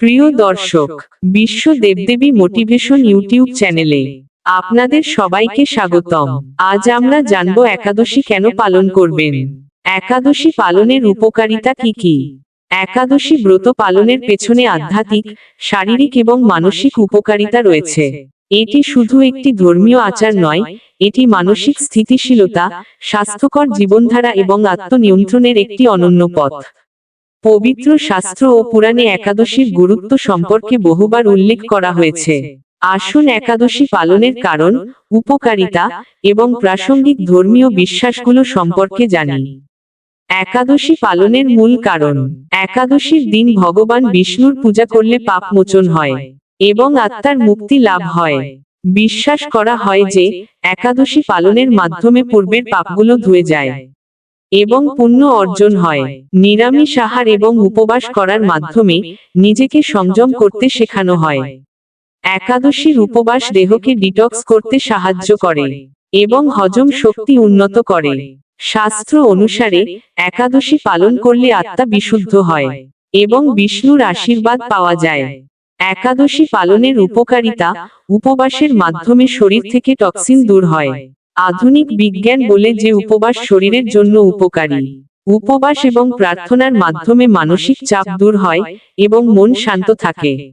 প্রিয় দর্শক, বিশ্ব দেবদেবী মোটিভেশন ইউটিউব চ্যানেলে আপনাদের সবাইকে স্বাগতম। আজ আমরা জানব একাদশী কেন পালন করবেন। একাদশী পালনের উপকারিতা কি কি? একাদশী ব্রত পালনের পেছনে আধ্যাত্মিক, শারীরিক এবং মানসিক উপকারিতা রয়েছে। এটি শুধু একটি ধর্মীয় আচার নয়, এটি মানসিক স্থিতিশীলতা, স্বাস্থ্যকর জীবনধারা এবং আত্মনিয়ন্ত্রণের একটি অনন্য পথ। পবিত্র শাস্ত্র ও পুরাণে একাদশীর গুরুত্ব সম্পর্কে বহুবার উল্লেখ করা হয়েছে। আসুন একাদশী পালনের কারণ, উপকারিতা এবং প্রাসঙ্গিক ধর্মীয় বিশ্বাসগুলো সম্পর্কে জানি। একাদশী পালনের মূল কারণ, একাদশীর দিন ভগবান বিষ্ণুর পূজা করলে পাপ মোচন হয় এবং আত্মার মুক্তি লাভ হয়। বিশ্বাস করা হয় যে, একাদশী পালনের মাধ্যমে পূর্বের পাপগুলো ধুয়ে যায়। এবং পুণ্য অর্জন হয়। নিরামিষ আহার এবং উপবাস করার মাধ্যমে নিজেকে সংযম করতে শেখানো হয়। একাদশীর উপবাস দেহকে ডিটক্স করতে সাহায্য করে এবং হজম শক্তি উন্নত করে। শাস্ত্র অনুসারে, একাদশী পালন করলে আত্মা বিশুদ্ধ হয় এবং বিষ্ণুর আশীর্বাদ পাওয়া যায়। একাদশী পালনের উপকারিতা উপবাসের মাধ্যমে শরীর থেকে টক্সিন দূর হয়। আধুনিক বিজ্ঞান বলে যে উপবাস শরীরের জন্য উপকারী। উপবাস এবং প্রার্থনার মাধ্যমে মানসিক চাপ দূর হয় এবং মন শান্ত থাকে।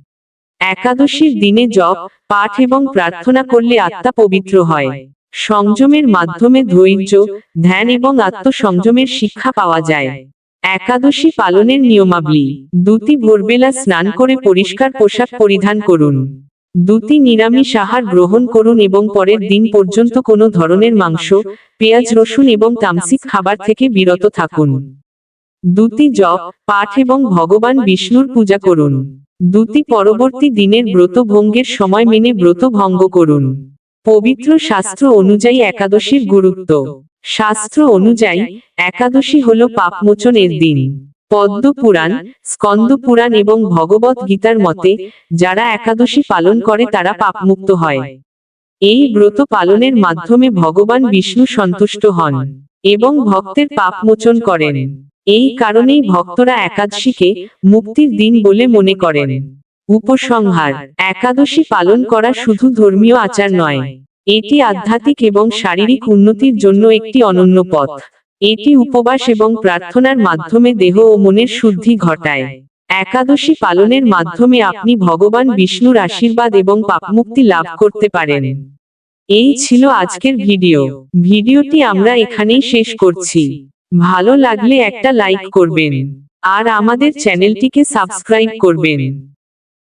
একাদশীর দিনে জপ, পাঠ এবং প্রার্থনা করলে আত্মা পবিত্র হয়। সংযমের মাধ্যমে ধৈর্য, ধ্যান এবং আত্মসংযমের শিক্ষা পাওয়া যায়। একাদশী পালনের নিয়মাবলী। দুটি ভোরবেলা স্নান করে পরিষ্কার পোশাক পরিধান করুন। দুটি নিরামিষ আহার গ্রহণ করুন এবং পরের দিন পর্যন্ত কোনো ধরনের মাংস, পেঁয়াজ রসুন এবং তামসিক খাবার থেকে বিরত থাকুন। দুটি জপ, পাঠ এবং ভগবান বিষ্ণুর পূজা করুন। দুটি পরবর্তী দিনের ব্রত ভঙ্গের সময় মেনে ব্রত ভঙ্গ করুন। পবিত্র শাস্ত্র অনুযায়ী একাদশীর গুরুত্ব। শাস্ত্র অনুযায়ী, একাদশী হল পাপমোচনের দিন। পদ্ম পুরাণ স্কন্দ পুরাণ এবং ভগবত গীতার মতে, যারা একাদশী পালন করে তারা পাপমুক্ত হয়। এই ব্রত পালনের মাধ্যমে ভগবান বিষ্ণু সন্তুষ্ট হন এবং ভক্তের পাপ মোচন করেন। এই কারণেই ভক্তরা একাদশীকে মুক্তির দিন বলে মনে করেন। উপসংহার, একাদশী পালন করা শুধু ধর্মীয় আচার নয়, এটি আধ্যাত্মিক এবং শারীরিক উন্নতির জন্য একটি অনন্য পথ। এটি উপবাস এবং প্রার্থনার মাধ্যমে দেহ ও মনের শুদ্ধি ঘটায়। একাদশী পালনের মাধ্যমে আপনি ভগবান বিষ্ণুর আশীর্বাদ এবং পাপমুক্তি লাভ করতে পারেন। এই ছিল আজকের ভিডিও। ভিডিওটি আমরা এখানেই শেষ করছি। ভালো লাগলে একটা লাইক করবেন। আর আমাদের চ্যানেলটিকে সাবস্ক্রাইব করবেন।